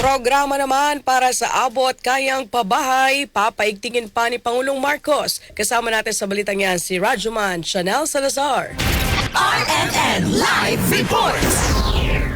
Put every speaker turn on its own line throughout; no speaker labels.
Programa naman para sa abot kayang pabahay, papaigtingin pa ni Pangulong Marcos. Kasama natin sa balitang yan si Rajuman Chanel Salazar.
RNN Live Reports.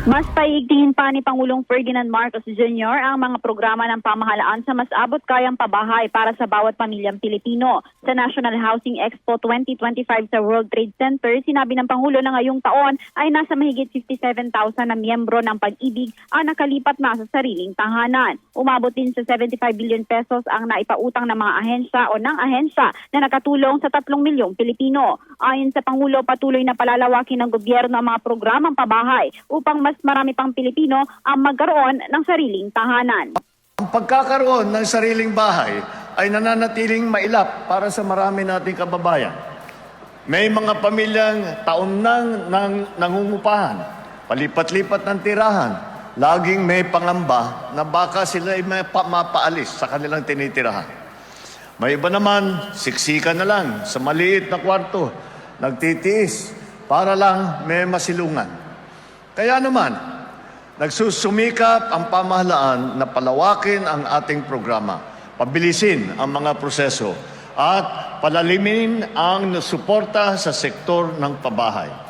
Mas paigtingin pa ni Pangulong Ferdinand Marcos Jr. ang mga programa ng pamahalaan sa mas abot kayang pabahay para sa bawat pamilyang Pilipino. Sa National Housing Expo 2025 sa World Trade Center, sinabi ng Pangulo na ngayong taon ay nasa mahigit 57,000 na miyembro ng pag-ibig ang nakalipat na sa sariling tahanan. Umabot din sa 75 billion pesos ang naipautang ng mga ahensya o ng ahensya na nakatulong sa 3 milyong Pilipino. Ayon sa Pangulo, patuloy na palalawakin ng gobyerno ang mga programang pabahay upang mas marami pang Pilipino ang magkaroon ng sariling tahanan.
Ang pagkakaroon ng sariling bahay ay nananatiling mailap para sa marami nating kababayan. May mga pamilyang taon nang, nang nangungupahan, palipat-lipat ng tirahan, laging may pangamba na baka sila ay mapaalis sa kanilang tinitirahan. May iba naman, siksikan na lang sa maliit na kwarto, nagtitiis para lang may masilungan. Kaya naman, nagsusumikap ang pamahalaan na palawakin ang ating programa, pabilisin ang mga proseso, at palalimin ang suporta sa sektor ng pabahay.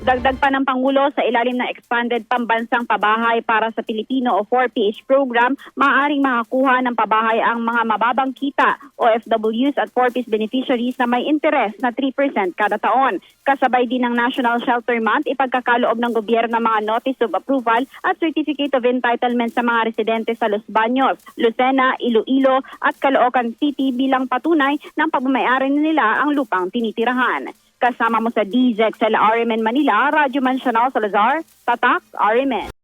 Dagdag pa ng Pangulo sa ilalim ng Expanded Pambansang Pabahay para sa Pilipino o 4PH program, maaaring makakuha ng pabahay ang mga mababang kita OFWs at 4PH beneficiaries na may interes na 3% kada taon. Kasabay din ng National Shelter Month, ipagkakaloob ng gobyerno ng mga Notice of Approval at Certificate of Entitlement sa mga residente sa Los Baños, Lucena, Iloilo at Caloocan City bilang patunay ng pagmamayari nila ang lupang tinitirahan. Kasama mo sa DZEX RMN Manila, Radyo Man Chanel Salazar, Tatak, RMN.